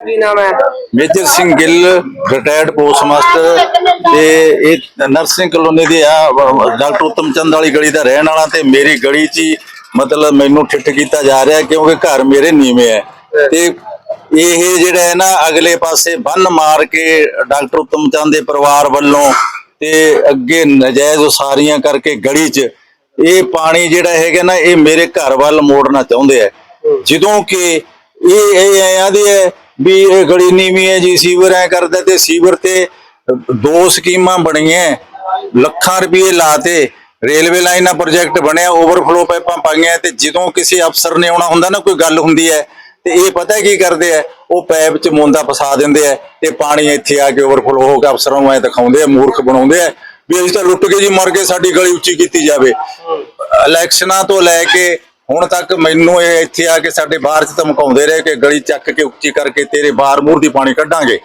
ਕੀ ਨਾਮ ਹੈ? Major Singh Gill retired post master ਤੇ ਇਹ ਨਰਸਿੰਗ ਕਲੋਨੀ ਦੇ ਆ ਡਾਕਟਰ ਉਤਮ ਚੰਦ ਵਾਲੀ ਗਲੀ ਦਾ ਰਹਿਣ ਵਾਲਾ ਤੇ ਮੇਰੀ ਗਲੀ 'ਚ ਮਤਲਬ ਮੈਨੂੰ ਠਿੱਠ ਕੀਤਾ ਜਾ ਰਿਹਾ ਕਿਉਂਕਿ ਘਰ ਮੇਰੇ ਨੀਵੇਂ ਹੈ। ਤੇ ਇਹ ਜਿਹੜਾ ਹੈ ਨਾ ਅਗਲੇ ਪਾਸੇ ਬੰਨ ਮਾਰ ਕੇ ਡਾਕਟਰ ਉਤਮ ਚੰਦ ਦੇ ਪਰਿਵਾਰ ਵੱਲੋਂ ਤੇ ਅੱਗੇ ਨਜਾਇਜ਼ ਉਸਾਰੀਆਂ ਕਰਕੇ ਗਲੀ 'ਚ ਇਹ ਪਾਣੀ ਜਿਹੜਾ ਹੈਗਾ ਨਾ ਇਹ ਮੇਰੇ ਘਰ ਵੱਲ ਮੋੜਨਾ ਚਾਹੁੰਦੇ ਆ। ਜਦੋਂ ਕਿ ਇਹ ਇਹ ਆਂਦੇ ਹੈ ਵੀ ਇਹ ਗਲੀ ਨੀਵੀਂ ਹੈ ਜੀ, ਸੀਵਰ ਐ ਕਰਦਾ ਤੇ ਸੀਵਰ ਤੇ ਦੋ ਸਕੀਮਾਂ ਬਣੀਆਂ ਲੱਖਾਂ ਰੁਪਏ ਲਾਤੇ, ਰੇਲਵੇ ਲਾਈਨ ਦਾ ਪ੍ਰੋਜੈਕਟ ਬਣਿਆ, ਓਵਰਫਲੋ ਪਾਈਪਾਂ ਪਾਈਆਂ ਤੇ ਜਦੋਂ ਕਿਸੇ ਅਫਸਰ ਨੇ ਆਉਣਾ ਹੁੰਦਾ ਨਾ, ਕੋਈ ਗੱਲ ਹੁੰਦੀ ਹੈ, ਤੇ ਇਹ ਪਤਾ ਕੀ ਕਰਦੇ ਆ ਉਹ ਪੈਪ ਚ ਮੁੰਦਾ ਫਸਾ ਦਿੰਦੇ ਆ ਤੇ ਪਾਣੀ ਇੱਥੇ ਆ ਕੇ ਓਵਰਫਲੋ ਹੋ ਕੇ ਅਫਸਰਾਂ ਨੂੰ ਐ ਦਿਖਾਉਂਦੇ ਆ ਮੂਰਖ ਬਣਾਉਂਦੇ ਆ ਵੀ ਅਸੀਂ ਤਾਂ ਲੁੱਟ ਕੇ ਜੀ ਮਰ ਕੇ ਸਾਡੀ ਗਲੀ ਉੱਚੀ ਕੀਤੀ ਜਾਵੇ। ਇਲੈਕਸ਼ਨਾਂ ਤੋਂ ਲੈ ਕੇ ਹੁਣ ਤੱਕ ਮੈਨੂੰ ਇਹ ਇੱਥੇ ਆ ਕੇ ਸਾਡੇ ਬਾਹਰ ਚ ਧਮਕਾਉਂਦੇ ਰਹੇ ਕਿ ਗਲੀ ਚੱਕ ਕੇ ਉੱਚੀ ਕਰਕੇ ਤੇਰੇ ਬਾਹਰ ਮੂਹਰ ਦੀ ਪਾਣੀ ਕੱਢਾਂਗੇ।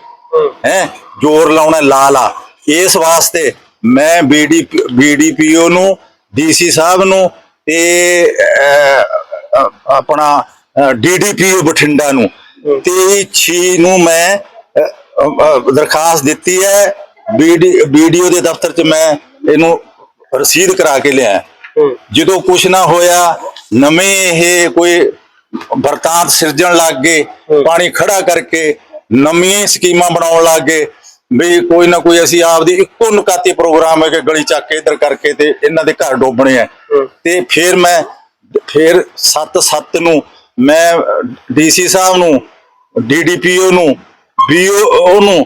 ਹੈ? ਜ਼ੋਰ ਲਾਉਣਾ ਲਾ ਲਾ ਇਸ ਵਾਸਤੇ ਮੈਂ ਬੀਡੀ ਬੀਡੀਪੀਓ ਨੂੰ ਡੀਸੀ ਸਾਹਿਬ ਨੂੰ ਤੇ ਆਪਣਾ ਡੀਡੀਪੀਓ ਬਠਿੰਡਾ ਨੂੰ 23 ਨੂੰ ਮੈਂ ਦਰਖਾਸਤ ਦਿੱਤੀ ਹੈ। ਬੀਡੀ ਵੀਡੀਓ ਦੇ ਦਫ਼ਤਰ 'ਚ ਮੈਂ ਇਹਨੂੰ ਰਸੀਦ ਕਰਾ ਕੇ ਲਿਆ। ਜਦੋਂ ਕੁਛ ਨਾ ਹੋਇਆ ਨਵੇਂ ਇਹ ਕੋਈ ਵਰਤਾਂਤ ਸਿਰਜਣ ਲੱਗ ਗਏ ਪਾਣੀ ਖੜਾ ਕਰਕੇ ਨਵੀਆਂ ਸਕੀਮਾਂ ਬਣਾਉਣ ਲੱਗ ਗਏ ਵੀ ਕੋਈ ਨਾ ਕੋਈ ਅਸੀਂ ਆਪਦੀ ਇੱਕੋ ਨੁਕਾਤੇ ਪ੍ਰੋਗਰਾਮ ਹੈ ਕਿ ਗਲੀ ਚੱਕ ਕੇ ਇਧਰ ਕਰਕੇ ਤੇ ਇਹਨਾਂ ਦੇ ਘਰ ਡੋਬਣੇ ਆ। ਤੇ ਫਿਰ ਮੈਂ ਫਿਰ 7-7 ਨੂੰ ਮੈਂ ਡੀਸੀ ਸਾਹਿਬ ਨੂੰ ਡੀਡੀਪੀਓ ਨੂੰ ਬੀਓ ਨੂੰ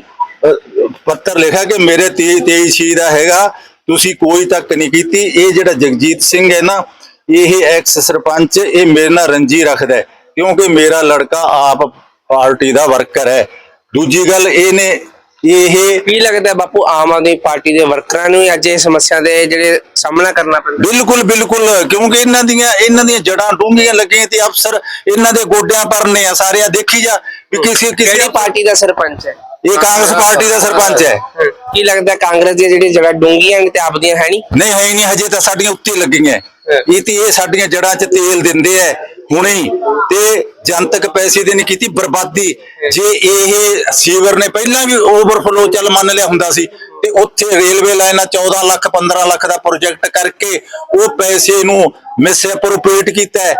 ਪੱਤਰ ਲਿਖਿਆ ਕਿ ਮੇਰੇ 23 23 ਛੀ ਦਾ ਹੈਗਾ ਤੁਸੀਂ ਕੋਈ ਤੱਕ ਨਹੀਂ ਕੀਤੀ। ਇਹ ਜਿਹੜਾ ਜਗਜੀਤ ਸਿੰਘ ਹੈ ਨਾ ਇਹ ਐਕਸ ਸਰਪੰਚ ਇਹ ਮੇਰੇ ਨਾਲ ਰੰਜੀ ਰੱਖਦਾ ਕਿਉਂਕਿ ਮੇਰਾ ਲੜਕਾ ਆਪ ਪਾਰਟੀ ਦਾ ਵਰਕਰ ਹੈ। ਦੂਜੀ ਗੱਲ ਇਹਨੇ ਇਹ ਕੀ ਲੱਗਦਾ ਬਾਪੂ ਆਮ ਆਦਮੀ ਪਾਰਟੀ ਦੇ ਵਰਕਰਾਂ ਨੂੰ ਅੱਜ ਇਹ ਸਮੱਸਿਆ ਦੇ ਜਿਹੜੇ ਸਾਹਮਣਾ ਕਰਨਾ ਪੈਂਦਾ? ਬਿਲਕੁਲ ਬਿਲਕੁਲ ਕਿਉਂਕਿ ਇਹਨਾਂ ਦੀਆਂ ਇਹਨਾਂ ਦੀਆਂ ਜੜਾਂ ਡੂੰਘੀਆਂ ਲੱਗੀਆਂ ਤੇ ਅਫਸਰ ਇਹਨਾਂ ਦੇ ਗੋਡਿਆਂ ਪਰ ਨੇ ਆ ਸਾਰੇ ਆ ਦੇਖੀ ਜਾ ਵੀ ਕਿਸੇ ਕਿਸੇ ਪਾਰਟੀ ਦਾ ਸਰਪੰਚ ਹੈ? ਇਹ ਕਾਂਗਰਸ ਪਾਰਟੀ ਦਾ ਸਰਪੰਚ ਹੈ। ਕੀ ਲੱਗਦਾ ਕਾਂਗਰਸ ਦੀਆਂ ਜਿਹੜੀਆਂ ਜਗ੍ਹਾ ਡੂੰਘੀਆਂ ਨੇ ਤੇ ਆਪਦੀਆਂ ਹੈ ਨਹੀਂ? ਨਹੀਂ ਹੈ ਨਹੀਂ ਹਜੇ ਤਾਂ ਸਾਡੀਆਂ ਉੱਤੇ ਲੱਗੀਆਂ। ਇਹ ਤੇ ਇਹ ਸਾਡੀਆਂ ਜੜਾਂ 'ਚ ਤੇਲ ਦਿੰਦੇ ਐ ਹੁਣੇ ਤੇ ਜਨਤਕ ਪੈਸੇ ਦੀ ਨਹੀਂ ਕੀਤੀ ਬਰਬਾਦੀ। ਜੇ ਇਹ ਸੀਵਰ ਨੇ ਪਹਿਲਾਂ ਵੀ ਓਵਰਫਲੋ ਚੱਲ ਮੰਨ ਲਿਆ ਹੁੰਦਾ ਸੀ ਤੇ ਉੱਥੇ ਰੇਲਵੇ ਲਾਈਨਾਂ 14 ਲੱਖ 15 ਲੱਖ ਦਾ ਪ੍ਰੋਜੈਕਟ ਕਰਕੇ ਉਹ ਪੈਸੇ ਨੂੰ ਮਿਸਐਪਰੋਪ੍ਰੀਏਟ ਕੀਤਾ ਹੈ।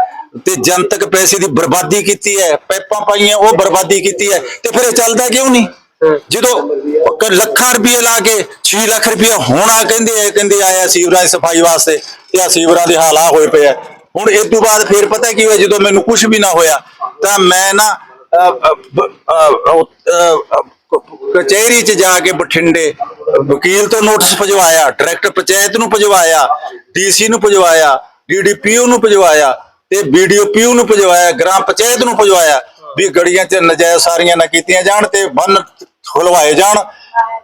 ਤੇ ਜਨਤਕ ਪੈਸੇ ਦੀ ਬਰਬਾਦੀ ਕੀਤੀ ਹੈ ਪੈਪਾਂ ਪਾਈਆਂ ਉਹ ਬਰਬਾਦੀ ਕੀਤੀ ਹੈ। ਤੇ ਫਿਰ ਇਹ ਚੱਲਦਾ ਕਿਉਂ ਨਹੀਂ? ਜਦੋਂ ਲੱਖਾਂ ਰੁਪਏ ਲਾ ਕੇ 6 ਲੱਖ ਰੁਪਏ ਹੋਣਾ ਕਹਿੰਦੇ ਆ, ਕਹਿੰਦੇ ਆਇਆ ਸੀਵਰਾਂ ਸਫ਼ਾਈ ਵਾਸਤੇ ਤੇ ਆ ਸੀਵਰਾਂ ਦੇ ਹਾਲ ਹੋਏ ਪਏ ਆ। ਹੁਣ ਇਸ ਤੋਂ ਬਾਅਦ ਫਿਰ ਪਤਾ ਕੀ ਹੋਇਆ, ਜਦੋਂ ਮੈਨੂੰ ਕੁਝ ਵੀ ਨਾ ਹੋਇਆ, ਤਾਂ ਮੈਂ ਨਾ ਕਚਹਿਰੀ 'ਚ ਜਾ ਕੇ ਬਠਿੰਡੇ, ਵਕੀਲ ਤੋਂ ਨੋਟਿਸ ਭਜਵਾਇਆ, ਡਾਇਰੈਕਟਰ ਪੰਚਾਇਤ ਨੂੰ ਭਜਵਾਇਆ, ਡੀਸੀ ਨੂੰ ਭਜਵਾਇਆ, ਡੀਡੀਪੀਓ ਨੂੰ ਭਜਵਾਇਆ ਤੇ ਬੀਡੀਓਪੀਓ ਨੂੰ ਭਜਵਾਇਆ, ਗ੍ਰਾਮ ਪੰਚਾਇਤ ਨੂੰ ਭਜਵਾਇਆ। ਵੀ ਗੜੀਆਂ 'ਚ ਨਜਾਇਜ਼ ਸਾਰੀਆਂ ਨਾ ਕੀਤੀਆਂ ਜਾਣ ਤੇ ਬੰਨ ਖੁਲਵਾਏ ਜਾਣ।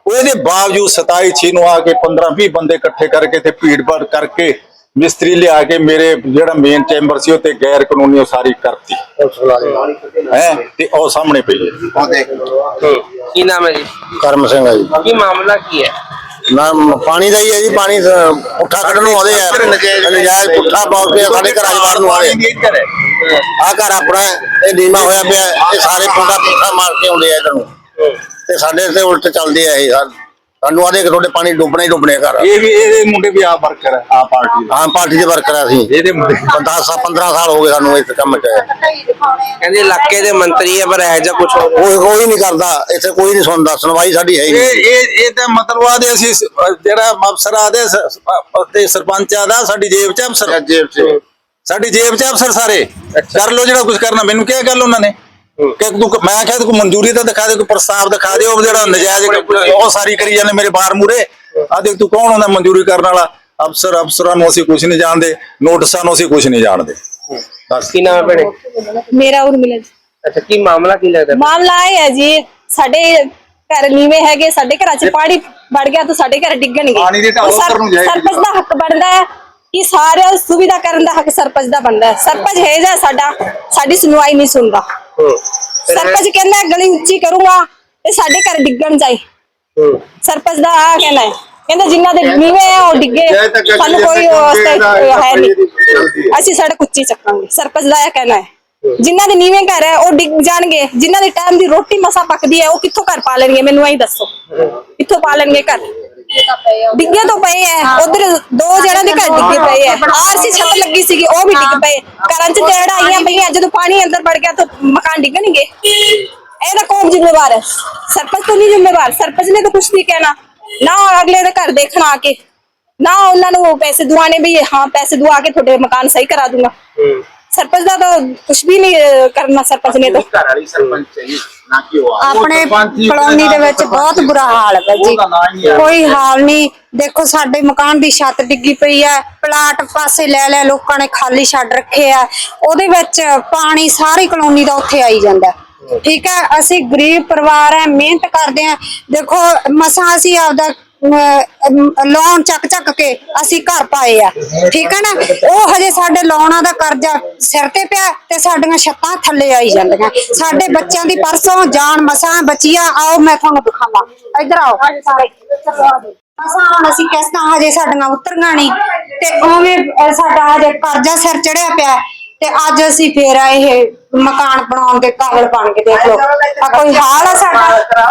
ਉਹਦੇ ਬਾਵਜੂਦ 27 ਛੇ ਨੂੰ ਆ ਕੇ 15 20 ਬੰਦੇ ਇਕੱਠੇ ਕਰਕੇ ਤੇ ਭੀੜ ਭਾੜ ਕਰਕੇ ਮਿਸਤਰੀ ਲਿਆ ਕੇ ਮੇਰੇ ਜਿਹੜਾ ਮੇਨ ਚੈਂਬਰ ਸੀ ਉਹ ਤੇ ਗੈਰ ਕਾਨੂੰਨੀ ਉਸਾਰੀ ਕਰਤੀ। ਹੈ? ਤੇ ਉਹ ਸਾਹਮਣੇ ਪਈ ਹੈ। ਕੀ ਨਾਮ ਹੈ ਜੀ? ਕਰਮ ਸਿੰਘ ਹੈ ਜੀ। ਕੀ ਮਾਮਲਾ ਕੀ ਹੈ? ਨਾ ਪਾਣੀ ਦਾ ਹੀ ਹੈ ਜੀ ਪਾਣੀ ਪੁੱਠਾ ਕੱਢਣ ਨੂੰ ਆਉਂਦੇ ਆ। ਨਜਾਇਜ਼ ਪੁੱਠਾ ਪਾਉ ਕੇ ਸਾਡੇ ਘਰਾਂ 'ਚ ਵੜਨ ਨੂੰ ਆਵੇ ਆ। ਘਰ ਆਪਣਾ ਹੈ, ਇਹ ਨੀਮਾ ਹੋਇਆ ਪਿਆ ਹੈ, ਇਹ ਸਾਰੇ ਪੁੱਠਾ ਪੁੱਠਾ ਮਾਰ ਕੇ ਆਉਂਦੇ ਆ ਇਧਰ ਨੂੰ। ਤੇ ਸਾਡੇ ਤੇ ਉਲਟ ਚੱਲਦੇ ਆ ਇਹ ਸਾ- ਸਾਨੂੰ ਆਦੇ ਕਿ ਤੁਹਾਡੇ ਪਾਣੀ ਡੁੱਬਣੇ ਹੀ ਡੁੱਬਣੇ ਘਰ। ਇਹ ਵੀ ਇਹਦੇ ਮੁੰਡੇ ਵੀ ਆ ਵਰਕਰ ਆ ਪਾਰਟੀ ਦਾ। ਆਮ ਪਾਰਟੀ ਦੇ ਵਰਕਰ ਆ ਅਸੀਂ। ਇਹਦੇ ਮੁੰਡੇ। 10 15 ਸਾਲ ਹੋ ਗਏ ਸਾਨੂੰ ਇਸ ਕੰਮ 'ਚ। ਕਹਿੰਦੇ ਇਲਾਕੇ ਦੇ ਮੰਤਰੀ ਹੈ ਪਰ ਇਹ ਜਿਹਾ ਕੁਝ ਕੋਈ ਕੋਈ ਨਹੀਂ ਕਰਦਾ ਇੱਥੇ ਕੋਈ ਨਹੀਂ ਸੁਣਦਾ ਸੁਣਵਾਈ ਸਾਡੀ ਹੈ ਹੀ ਇਹ ਨਹੀਂ। ਇਹ ਇਹ ਤਾਂ ਮਤਲਬ ਆਦੇ ਅਸੀਂ ਸ- ਜਿਹੜਾ ਅਫਸਰ ਆਦੇ ਤੇ ਸਰਪੰਚ ਆਦਾ ਸਾਡੀ ਜੇਬ 'ਚ ਅਫਸਰ। ਜੇਬ 'ਚ। ਸਾਡੀ ਜੇਬ 'ਚ ਅਫਸਰ ਸਾਰੇ। ਕਰ ਲੋ ਜਿਹੜਾ ਕੁਝ ਕਰਨਾ ਮੈਨੂੰ ਕਿਹਾ ਗੱਲ ਉਹਨਾਂ ਨੇ। ਕਿ ਤੂੰ ਮੈਂ ਕਿਹਾ ਤੂੰ ਮਨਜ਼ੂਰੀ ਤਾਂ ਦਿਖਾ ਦੇ ਕੋਈ ਪ੍ਰਸਤਾਵ ਦਿਖਾ ਦੇ ਉਹ ਜਿਹੜਾ ਨਜਾਇਜ਼ ਉਹ ਸਾਰੀ ਕਰੀ ਜਾਂਦੇ ਮੇਰੇ ਬਾਹਰ ਮੂਰੇ ਆ ਦੇਖ ਤੂੰ ਕੌਣ ਹੁੰਦਾ ਮਨਜ਼ੂਰੀ ਕਰਨ ਵਾਲਾ? ਅਫਸਰ ਅਫਸਰਾਂ ਨੂੰ ਅਸੀਂ ਕੁਝ ਨਹੀਂ ਜਾਣਦੇ ਨੋਟਿਸਾਂ ਨੂੰ ਅਸੀਂ ਕੁਝ ਨਹੀਂ ਜਾਣਦੇ। ਬਸ ਕੀ ਨਾਮ ਹੈ ਭੈਣੇ? ਮੇਰਾ ਉਰਮਿਲਾ ਜੀ। ਅੱਛਾ ਕੀ ਮਾਮਲਾ ਕੀ ਲੱਗਦਾ? ਮਾਮਲਾ ਇਹ ਹੈ ਜੀ ਸਾਡੇ ਘਰ ਨੀਵੇਂ ਹੈਗੇ ਸਾਡੇ ਘਰਾਂ 'ਚ ਪਾਣੀ ਵੜ ਗਿਆ ਤਾਂ ਸਾਡੇ ਘਰ ਡਿੱਗਣਗੇ। ਪਾਣੀ ਦੀ ਸਰ- ਉੱਧਰ ਨੂੰ ਜਾਏਗੀ। ਸਰਪੰਚ ਦਾ ਹੱਕ ਬਣਦਾ ਹੈ ਕਿ ਸਾਰਿਆਂ ਸੁਵਿਧਾ ਕਰਨ ਦਾ ਹੱਕ ਸਰਪੰਚ ਦਾ ਬਣਦਾ ਹੈ। ਸਰਪੰਚ ਹੈ ਜਾਂ ਸਾਡਾ ਸਾਡੀ ਸੁਣਵਾਈ ਨਹੀਂ ਸੁਣਦਾ। ਸਰਪੰਚ ਕਹਿੰਦਾ ਗਲੀ ਉੱਚੀ ਕਰੂੰਗਾ ਤੇ ਸਾਡੇ ਘਰ ਡਿੱਗਣ ਜਾਏ ਸਰਪੰਚ ਦਾ ਆ ਕਹਿਣਾ ਹੈ। ਕਹਿੰਦਾ ਜਿਨ੍ਹਾਂ ਦੇ ਨੀਵੇਂ ਆ ਉਹ ਡਿੱਗੇ। ਸਾਨੂੰ ਕੋਈ ਹੈ ਨਹੀਂ। ਅਸੀਂ ਸੜਕ ਉੱਚੀ ਚੱਕਾਂਗੇ। ਸਰਪੰਚ ਦਾ ਇਹ ਕਹਿਣਾ ਹੈ। ਜਿਨ੍ਹਾਂ ਦੇ ਨੀਵੇਂ ਘਰ ਹੈ ਉਹ ਡਿੱਗ ਜਾਣਗੇ। ਜਿਨ੍ਹਾਂ ਦੇ ਟਾਈਮ ਦੀ ਰੋਟੀ ਮਸਾ ਪੱਕਦੀ ਹੈ ਉਹ ਕਿੱਥੋਂ ਘਰ ਪਾ ਲੈਣਗੇ? ਮੈਨੂੰ ਐਂ ਦੱਸੋ। ਕਿੱਥੋਂ ਪਾ ਲੈਣਗੇ ਘਰ? ਡਿੱਗੇ ਤੋਂ ਪਏ ਐ ਉਧਰ ਦੋ ਜਣਾਂ ਦੇ ਘਰ ਡਿੱਗੇ ਪਏ ਐ ਆਰਸੀ ਛੱਤ ਲੱਗੀ ਸੀਗੀ ਉਹ ਵੀ ਡਿੱਗ ਪਏ। ਘਰਾਂ 'ਚ ਤੇੜਾ ਆਈਆਂ ਪਈਆਂ ਜਦੋਂ ਪਾਣੀ ਅੰਦਰ ਵੜ ਗਿਆ ਤਾਂ ਮਕਾਨ ਡਿੱਗਣਗੇ ਇਹਦਾ ਕੌਣ ਜ਼ਿੰਮੇਵਾਰ ਹੈ। ਸਰਪੰਚ ਤੋਂ ਨਹੀਂ ਜ਼ਿੰਮੇਵਾਰ। ਸਰਪੰਚ ਨੇ ਤਾਂ ਕੁਛ ਨਹੀਂ ਕਹਿਣਾ। ਨਾ ਅਗਲੇ ਦੇ ਘਰ ਦੇਖਣਾ ਆ ਕੇ। ਨਾ ਉਹਨਾਂ ਨੂੰ ਪੈਸੇ ਦੁਆਣੇ ਵੀ ਹਾਂ ਪੈਸੇ ਦੁਆ ਕੇ ਤੁਹਾਡੇ ਮਕਾਨ ਸਹੀ ਕਰਾ ਦੂੰਗਾ। ਸਰਪੰਚ ਦਾ ਤਾਂ ਕੁਛ ਵੀ ਨਹੀਂ ਕਰਨਾ ਸਰਪੰਚ ਨੇ ਤਾਂ। ਘਰ ਵਾਲੀ ਸਰਪੰਚ ਆਪਣੇ ਕਲੋਨੀ ਦੇ ਵਿੱਚ ਬਹੁਤ ਬੁਰਾ ਹਾਲ ਹੈ ਜੀ ਕੋਈ ਹਾਲ ਨਹੀਂ। ਦੇਖੋ ਸਾਡੇ ਮਕਾਨ ਦੀ ਛੱਤ ਡਿੱਗੀ ਪਈ ਹੈ। ਪਲਾਟ ਪਾਸੇ ਲੈ ਲੈ ਲੋਕਾਂ ਨੇ ਖਾਲੀ ਛੱਡ ਰੱਖੇ ਆ। ਉਹਦੇ ਵਿੱਚ ਪਾਣੀ ਸਾਰੀ ਕਲੋਨੀ ਦਾ ਉੱਥੇ ਆਈ ਜਾਂਦਾ। ਠੀਕ ਹੈ? ਅਸੀਂ ਗਰੀਬ ਪਰਿਵਾਰ ਹੈ ਮਿਹਨਤ ਕਰਦੇ ਆ ਦੇਖੋ ਮਸਾਂ ਅਸੀਂ ਆਪਦਾ ਲੋਨ ਚੱਕ ਚੱਕ ਕੇ ਅਸੀਂ ਘਰ ਪਾਏ ਆ। ਠੀਕ ਹੈ ਨਾ? ਉਹ ਹਜੇ ਸਾਡੇ ਲੋਨਾਂ ਦਾ ਕਰਜ਼ਾ ਸਿਰ ਤੇ ਪਿਆ ਤੇ ਸਾਡੀਆਂ ਛੱਤਾਂ ਥੱਲੇ ਆਈ ਜਾਂਦੀਆਂ। ਸਾਡੇ ਬੱਚਿਆਂ ਦੀ ਪਰਸੋਂ ਜਾਨ ਮਸਾਂ ਬਚੀਆ ਆਓ, ਮੈਂ ਤੁਹਾਨੂੰ ਦਿਖਾਵਾਂ। ਇੱਧਰ ਆਓ। ਸਾਰੇ ਮਸਾਂ ਹੁਣ ਅਸੀਂ ਕਿਸ਼ਤਾਂ ਹਜੇ ਸਾਡੀਆਂ ਉਤਰੀਆਂ ਨਹੀਂ ਤੇ ਉਵੇਂ ਸਾਡਾ ਹਜੇ ਕਰਜ਼ਾ ਸਿਰ ਚੜਿਆ ਪਿਆ। ਤੇ ਅੱਜ ਅਸੀਂ ਫੇਰ ਇਹ ਮਕਾਨ ਬਣਾਉਣ ਦੇ ਕਾਬਲ ਬਣ ਕੇ ਦੇਖ ਲਓ। ਆ ਕੋਈ ਹਾਲ ਆ ਸਾਡਾ?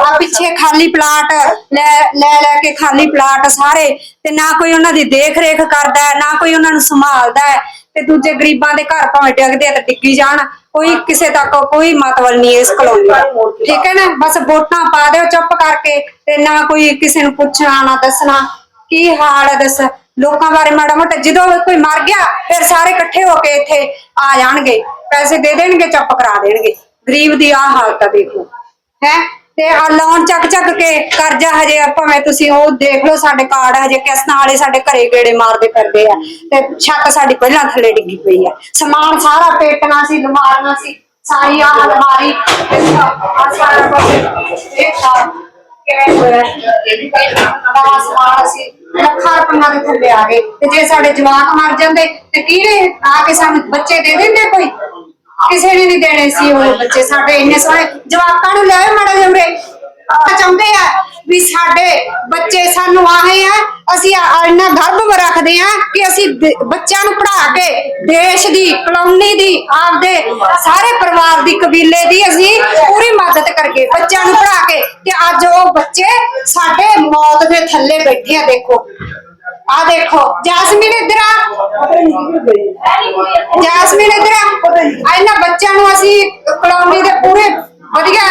ਆ ਪਿੱਛੇ ਖਾਲੀ ਪਲਾਟ ਲੈ ਲੈ ਲੈ ਕੇ ਖਾਲੀ ਪਲਾਟ ਸਾਰੇ ਤੇ ਨਾ ਕੋਈ ਉਹਨਾਂ ਦੀ ਦੇਖ ਰੇਖ ਕਰਦਾ ਹੈ, ਨਾ ਕੋਈ ਉਹਨਾਂ ਨੂੰ ਸੰਭਾਲਦਾ ਹੈ ਤੇ ਦੂਜੇ ਗਰੀਬਾਂ ਦੇ ਘਰ ਭਾਵੇਂ ਡਿੱਗਦੇ ਆ ਤੇ ਡਿੱਗੀ ਜਾਣ ਕੋਈ ਕਿਸੇ ਤੱਕ ਕੋਈ ਮਤਵਲ ਨਹੀਂ ਇਸ ਕਲੋਨੀ ਦਾ ਠੀਕ ਹੈ ਨਾ? ਬਸ ਵੋਟਾਂ ਪਾ ਦਿਓ ਚੁੱਪ ਕਰਕੇ ਤੇ ਨਾ ਕੋਈ ਕਿਸੇ ਨੂੰ ਪੁੱਛਣਾ ਨਾ ਦੱਸਣਾ। ਕੀ ਹਾਲ ਹੈ ਦੱਸ? ਲੋਕਾਂ ਬਾਰੇ ਮਾੜਾ ਮੋਟਾ ਜਦੋਂ ਕੋਈ ਮਰ ਗਿਆ, ਫਿਰ ਸਾਰੇ ਇਕੱਠੇ ਹੋ ਕੇ ਇੱਥੇ ਆ ਜਾਣਗੇ। ਪੈਸੇ ਦੇ ਦੇਣਗੇ, ਚੁੱਪ ਕਰਾ ਦੇਣਗੇ। ਗਰੀਬ ਦੀ ਆਹ ਹਾਲਤ ਆ, ਦੇਖ। ਹੈ? ਤੇ ਆ ਲੋਨ ਚੱਕ ਚੱਕ ਕੇ ਕਰਜ਼ਾ ਹਜੇ ਭਾਵੇਂ ਤੁਸੀਂ ਉਹ ਦੇਖ ਲਓ, ਸਾਡੇ ਕਾਰਡ ਹਜੇ ਕਿਸ਼ਤਾਂ ਵਾਲੇ ਸਾਡੇ ਘਰੇ ਗੇੜੇ ਮਾਰਦੇ ਫਿਰਦੇ ਆ। ਤੇ ਛੱਤ ਸਾਡੀ ਪਹਿਲਾਂ ਥੱਲੇ ਡਿੱਗੀ ਪਈ ਆ। ਸਮਾਨ ਸਾਰਾ ਪੇਟਣਾ ਸੀ ਲਮਾਰੀਆਂ ਸੀ, ਸਾਰੀ ਆਹ ਅਲਮਾਰੀ। ਆ ਸਾਰਾ ਕੁਝ ਇਹ ਕਿਵੇਂ ਹੋਇਆ? ਬੜਾ ਸਮਾਨ ਸੀ ਲੱਖਾਂ ਰੁਪਈਆ ਦੇ ਥੱਲੇ ਆ ਗਏ। ਤੇ ਜੇ ਸਾਡੇ ਜਵਾਕ ਮਰ ਜਾਂਦੇ, ਤੇ ਕਿਹਨੇ ਆ ਕੇ ਸਾਨੂੰ ਬੱਚੇ ਦੇ ਦਿੰਦੇ ਕੋਈ? ਕਿਸੇ ਨੇ ਨਹੀਂ ਦੇਣੇ ਸੀ ਉਹ ਬੱਚੇ ਸਾਡੇ ਇੰਨੇ ਸੋਹਣੇ। ਜਵਾਕਾਂ ਨੂੰ ਲੈ ਮਾੜਾ ਜਮਰੇ ਚਾਹੁੰਦੇ ਆ ਵੀ ਸਾਡੇ ਬੱਚੇ ਸਾਨੂੰ ਆਹੇ ਆ, ਅਸੀਂ ਇੰਨਾ ਗਰਭ ਰੱਖਦੇ ਆ ਕਿ ਅਸੀਂ ਬੱਚਿਆਂ ਨੂੰ ਪੜ੍ਹਾ ਕੇ ਦੇਸ਼ ਦੀ, ਕਲੋਨੀ ਦੀ, ਆਪਦੇ ਸਾਰੇ ਪਰਿਵਾਰ ਦੀ ਕਬੀਲੇ ਦੀ ਅਸੀਂ ਪੂਰੀ ਮਦਦ ਕਰਕੇ ਬੱਚਿਆਂ ਨੂੰ ਪੜ੍ਹਾ ਕੇ ਤੇ ਅੱਜ ਉਹ ਬੱਚੇ ਸਾਡੇ ਮੌਤ ਦੇ ਥੱਲੇ ਬੈਠੇ ਆ, ਦੇਖੋ। ਆ ਦੇਖੋ, ਜੈਸਮੀਨ ਇਧਰ ਆ। ਜੈਸਮੀਨ ਇਧਰ ਆ ਇਹਨਾਂ ਬੱਚਿਆਂ ਨੂੰ ਅਸੀਂ ਕਲੋਨੀ ਦੇ ਪੂਰੇ ਵਧੀਆ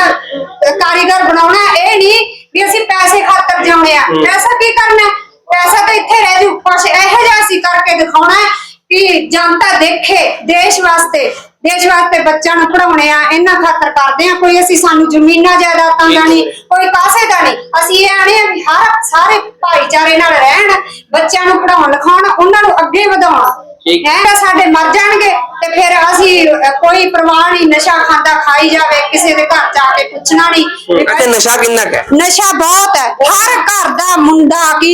ਕਾਰੀਗਰ ਬਣਾਉਣਾ ਇਹ ਨਹੀਂ ਵੀ ਅਸੀਂ ਪੈਸੇ ਖਾਤਰ ਜਿਉਣੇ ਆ ਪੈਸਾ ਕੀ ਕਰਨਾ? ਪੈਸਾ ਤਾਂ ਇੱਥੇ ਰਹਿ ਜੂ ਕੁਛ ਇਹੋ ਜਿਹਾ ਅਸੀਂ ਕਰਕੇ ਦਿਖਾਉਣਾ ਕਿ ਜਨਤਾ ਦੇਖੇ ਦੇਸ਼ ਵਾਸਤੇ ਦੇਸ਼ ਵਾਸਤੇ ਬੱਚਿਆਂ ਨੂੰ ਪੜਾਉਣੇ ਆ ਇਹਨਾਂ ਖਾਤਰ ਕਰਦੇ ਆ। ਕੋਈ ਅਸੀਂ ਸਾਨੂੰ ਜ਼ਮੀਨਾਂ ਜਾਇਦਾਦਾਂ ਦਾ ਨਹੀਂ ਕੋਈ ਕਾਸੇ ਦਾ ਨਹੀਂ। ਅਸੀਂ ਇਹ ਆਣੇ ਆ ਵੀ ਹਰ ਸਾਰੇ ਭਾਈਚਾਰੇ ਨਾਲ ਰਹਿਣ ਬੱਚਿਆਂ ਨੂੰ ਪੜਾਉਣ ਲਿਖਾਉਣ ਉਹਨਾਂ ਨੂੰ ਅੱਗੇ ਵਧਾਉਣ। ਠੀਕ। ਹੈ ਤਾਂ ਸਾਡੇ ਮਰ ਜਾਣਗੇ ਤੇ ਫਿਰ ਅਸੀਂ ਕੋਈ ਪ੍ਰਵਾਹ ਨਹੀਂ ਨਸ਼ਾ ਖਾਂਦਾ ਖਾਈ ਜਾਵੇ ਕਿਸੇ ਦੇ ਘਰ ਜਾ ਕੇ ਪੁੱਛਣਾ ਨਹੀਂ। ਅਤੇ ਨਸ਼ਾ ਕਿੰਨਾ ਕੁ ਹੈ? ਨਸ਼ਾ ਬਹੁਤ ਹੈ। ਹਰ ਘਰ ਦਾ ਮੁੰਡਾ ਕੀ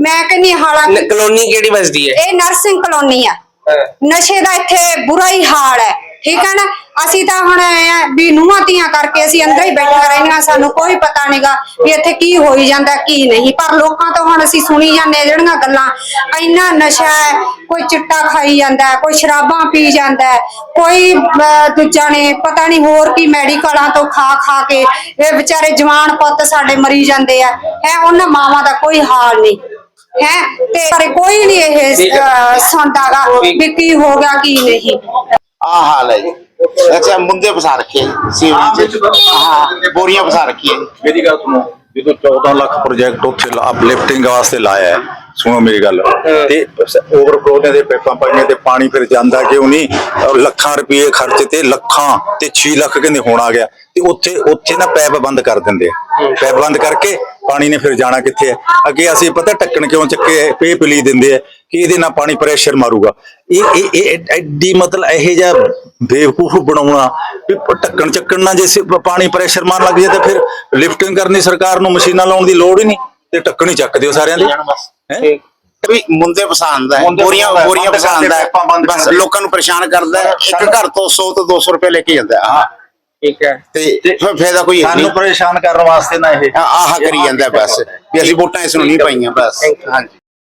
ਮੈਂ ਕਹਿੰਨੀ ਹਾਲਾਂ ਨ- ਕਲੋਨੀ ਕਿਹੜੀ ਵਸਦੀ ਹੈ? ਇਹ ਨਰਸਿੰਗ ਕਲੋਨੀ ਆ ਨਸ਼ੇ ਦਾ ਇੱਥੇ ਬੁਰਾ ਹੀ ਹਾਲ ਹੈ, ਠੀਕ ਹੈ ਨਾ? ਅਸੀਂ ਤਾਂ ਹੁਣ ਐਂ ਆ ਵੀ ਨੂੰਹਾਂ ਧੀਆਂ ਕਰਕੇ ਅਸੀਂ ਅੰਦਰ ਹੀ ਬੈਠੀਆਂ ਰਹਿੰਦੀਆਂ ਸਾਨੂੰ ਕੋਈ ਪਤਾ ਨਹੀਂਗਾ ਵੀ ਇੱਥੇ ਕੀ ਹੋਈ ਜਾਂਦਾ, ਕੀ ਨਹੀਂ। ਪਰ ਲੋਕਾਂ ਤੋਂ ਹੁਣ ਅਸੀਂ ਸੁਣੀ ਜਾਂਦੇ ਜਿਹੜੀਆਂ ਗੱਲਾਂ, ਇੰਨਾ ਨਸ਼ਾ ਹੈ, ਕੋਈ ਚਿੱਟਾ ਖਾਈ ਜਾਂਦਾ ਕੋਈ ਸ਼ਰਾਬਾਂ ਪੀ ਜਾਂਦਾ ਕੋਈ ਦੂਜਾ ਨੇ ਪਤਾ ਨਹੀਂ ਹੋਰ ਕੀ ਮੈਡੀਕਲਾਂ ਤੋਂ ਖਾ ਖਾ ਕੇ ਇਹ ਵਿਚਾਰੇ ਜਵਾਨ ਪੁੱਤ ਸਾਡੇ ਮਰੀ ਜਾਂਦੇ ਆ ਹੈ ਉਹਨਾਂ ਮਾਵਾਂ ਦਾ ਕੋਈ ਹਾਲ ਨਹੀਂ। ਹੈ ਤੇ ਪਰ ਕੋਈ ਨਹੀਂ ਇਹ ਸੁਣਦਾਗਾ ਵੀ ਕੀ ਹੋ ਗਿਆ ਕੀ ਨਹੀਂ। ਆ ਹਾਲ ਹੈ ਜੀ। ਅੱਛਾ ਮੁੰਦੇ ਫਸਾ ਰੱਖੇ ਸੀਵਰੇਜ ਚ। ਹਾਂ ਬੋਰੀਆਂ ਫਸਾ ਰੱਖੀ ਹੈ ਮੇਰੀ ਗੱਲ ਸੁਣੋ ਜਦੋਂ 14 ਲੱਖ ਪ੍ਰੋਜੈਕਟ ਉੱਥੇ ਅਪਲਿਫਟਿੰਗ ਵਾਸਤੇ ਲਾਇਆ ਹੈ ਸੁਣੋ ਮੇਰੀ ਗੱਲ। ਤੇ ਓਵਰਫਲੋ ਦੇ ਪੈਪਾਂ ਪਾਈਆਂ ਤੇ ਪਾਣੀ ਫਿਰ ਜਾਂਦਾ ਕਿਉਂ ਨਹੀਂ? ਲੱਖਾਂ ਰੁਪਏ ਖਰਚ ਤੇ ਲੱਖਾਂ ਤੇ 6 ਲੱਖ ਕਹਿੰਦੇ ਹੁਣ ਆ ਗਿਆ। ਤੇ ਉੱਥੇ ਉੱਥੇ ਨਾ ਪੈਪ ਬੰਦ ਕਰ ਦਿੰਦੇ ਆ। ਪੈਪ ਬੰਦ ਕਰਕੇ ਪਾਣੀ ਨੇ ਫਿਰ ਜਾਣਾ ਕਿੱਥੇ ਹੈ ਅੱਗੇ ਅਸੀਂ ਪਤਾ ਢੱਕਣ ਕਿਉਂ ਚੱਕੇ ਪੇ ਪਲੀ ਦਿੰਦੇ ਆ ਕਿ ਇਹਦੇ ਨਾਲ ਪਾਣੀ ਪ੍ਰੈਸ਼ਰ ਮਾਰੂਗਾ। ਇਹ ਇਹ ਐਡੀ ਮਤਲਬ ਇਹ ਜਿਹਾ ਬੇਵਕੂਫ ਬਣਾਉਣਾ ਵੀ ਢੱਕਣ ਚੱਕਣ ਨਾਲ ਜੇ ਪਾਣੀ ਪ੍ਰੈਸ਼ਰ ਮਾਰਨ ਲੱਗ ਜਾਏ ਤਾਂ ਫਿਰ ਲਿਫਟਿੰਗ ਕਰਨੀ ਸਰਕਾਰ ਨੂੰ ਮਸ਼ੀਨਾਂ ਲਾਉਣ ਦੀ ਲੋੜ ਹੀ ਨਹੀਂ। ਤੇ ਢੱਕਣ ਹੀ ਚੱਕ ਦਿਓ ਸਾਰਿਆਂ ਦੇ। ਹੈਂ? ਵੀ ਮੁੰਦੇ ਫਸਾਉਂਦਾ ਹੈ ਬੋਰੀਆਂ ਬੋਰੀਆਂ ਫਸਾਉਂਦਾ ਹੈ ਬਸ। ਲੋਕਾਂ ਨੂੰ ਪਰੇਸ਼ਾਨ ਕਰਦਾ ਹੈ। ਇੱਕ ਘਰ ਤੋਂ 100 ਤੋਂ 200 ਰੁਪਏ ਲੈ ਕੇ ਜਾਂਦਾ ਹੈ। ਠੀਕ ਹੈ। ਤੇ ਫਿਰ ਫਾਇਦਾ ਕੋਈ ਹੈ ਸਾਨੂੰ ਨਹੀਂ। ਪਰੇਸ਼ਾਨ ਕਰਨ ਵਾਸਤੇ ਨਾ ਇਹ। ਆਹ ਕਰੀ ਜਾਂਦਾ ਬਸ। ਵੀ ਅਸੀਂ ਵੋਟਾਂ ਇਸ ਨੂੰ ਨਹੀਂ ਪਾਈਆਂ ਬਸ। ਹਾਂਜੀ।